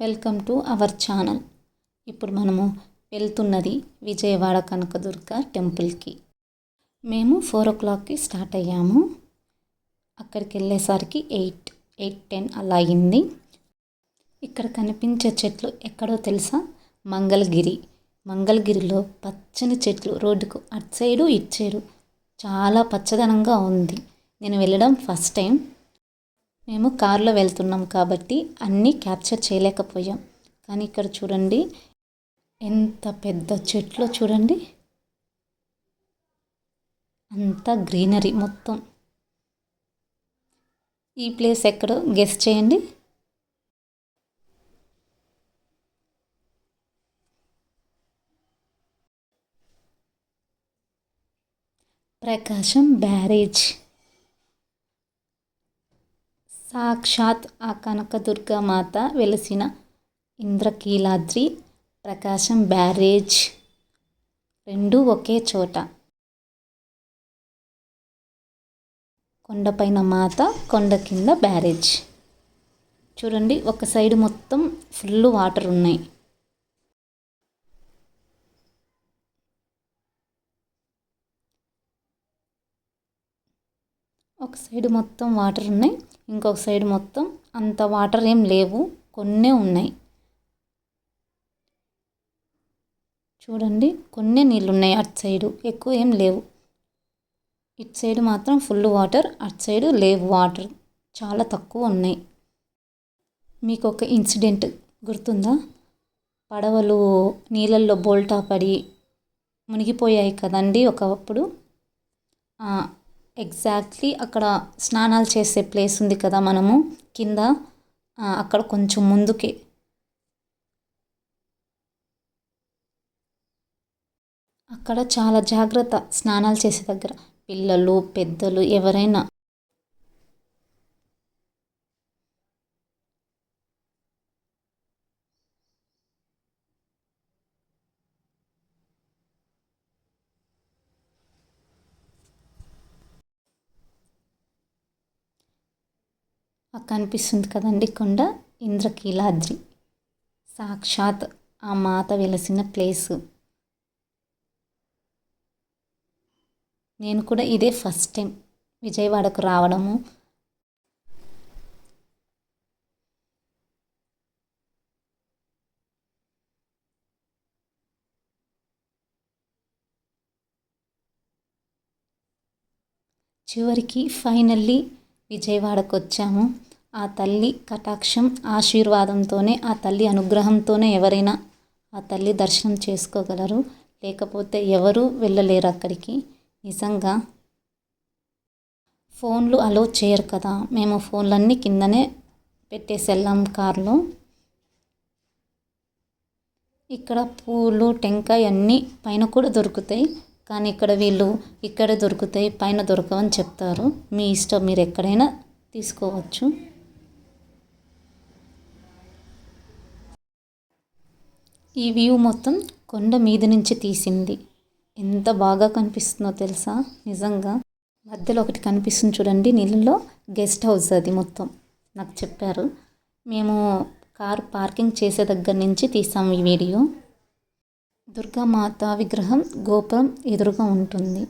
Welcome to our channel. ఇప్పుడు మనము వెళ్తున్నది విజయవాడ కనకదుర్గ టెంపుల్కి. మేము ఫోర్ ఓ క్లాక్కి స్టార్ట్ అయ్యాము. అక్కడికి వెళ్ళేసరికి ఎయిట్ ఎయిట్ టెన్ అలా అయింది. ఇక్కడ కనిపించే చెట్లు ఎక్కడో తెలుసా? మంగళగిరి. మంగళగిరిలో పచ్చని చెట్లు రోడ్డుకు అటు సైడు ఇటు సైడు చాలా పచ్చదనంగా ఉంది. నేను వెళ్ళడం ఫస్ట్ టైం. మేము కారులో వెళ్తున్నాం కాబట్టి అన్నీ క్యాప్చర్ చేయలేకపోయాం. కానీ ఇక్కడ చూడండి ఎంత పెద్ద చెట్లు చూడండి. అంతా గ్రీనరీ మొత్తం. ఈ ప్లేస్ ఎక్కడో గెస్ చేయండి. ప్రకాశం బ్యారేజ్. సాక్షాత్ ఆ కనకదుర్గ మాత వెలిసిన ఇంద్రకీలాద్రి ప్రకాశం బ్యారేజ్ రెండు ఒకే చోట. కొండపైన మాత కొండ కింద బ్యారేజ్. చూడండి ఒక సైడ్ మొత్తం ఫుల్ వాటర్ ఉన్నాయి. ఒక సైడ్ మొత్తం వాటర్ ఉన్నాయి. ఇంకొక సైడ్ మొత్తం అంత వాటర్ ఏం లేవు కొన్నే ఉన్నాయి. చూడండి కొన్నే నీళ్ళు ఉన్నాయి అటు సైడు ఎక్కువ ఏం లేవు. ఇటు సైడ్ మాత్రం ఫుల్ వాటర్ అటు సైడు లేవు వాటర్ చాలా తక్కువ ఉన్నాయి. మీకు ఒక ఇన్సిడెంట్ గుర్తుందా? పడవలు నీళ్ళల్లో బోల్టా పడి మునిగిపోయాయి కదండి ఒకప్పుడు. ఎగ్జాక్ట్లీ అక్కడ స్నానాలు చేసే ప్లేస్ ఉంది కదా మనము. కింద అక్కడ కొంచెం ముందుకే. అక్కడ చాలా జాగ్రత్త స్నానాలు చేసే దగ్గర. పిల్లలు పెద్దలు ఎవరైనా. కనిపిస్తుంది కదండి కొండ ఇంద్రకీలాద్రి. సాక్షాత్ ఆ మాత వెలసిన ప్లేసు. నేను కూడా ఇదే ఫస్ట్ టైం విజయవాడకు రావడము. చివరికి ఫైనల్లీ విజయవాడకు వచ్చాము ఆ తల్లి కటాక్షం ఆశీర్వాదంతోనే ఆ తల్లి అనుగ్రహంతోనే ఎవరైనా ఆ తల్లి దర్శనం చేసుకోగలరు. లేకపోతే ఎవరూ వెళ్ళలేరు అక్కడికి. నిజంగా ఫోన్లు అలో చేయరు కదా. మేము ఫోన్లన్నీ కిందనే పెట్టేసి వెళ్ళాం కార్లో. ఇక్కడ పూలు టెంకాయ అన్నీ పైన కూడా దొరుకుతాయి. కానీ ఇక్కడ వీళ్ళు ఇక్కడే దొరుకుతాయి పైన దొరకవని చెప్తారు. మీ ఇష్టం మీరు ఎక్కడైనా తీసుకోవచ్చు. ఈ వ్యూ మొత్తం కొండ మీద నుంచి తీసింది. ఎంత బాగా కనిపిస్తుందో తెలుసా? నిజంగా మధ్యలో ఒకటి కనిపిస్తుంది చూడండి నీళ్ళలో గెస్ట్ హౌస్ అది మొత్తం. నాకు చెప్పారు. మేము కారు పార్కింగ్ చేసే దగ్గర నుంచి తీసాము ఈ వీడియో. దుర్గామాత విగ్రహం గోపురం ఎదురుగా ఉంటుంది.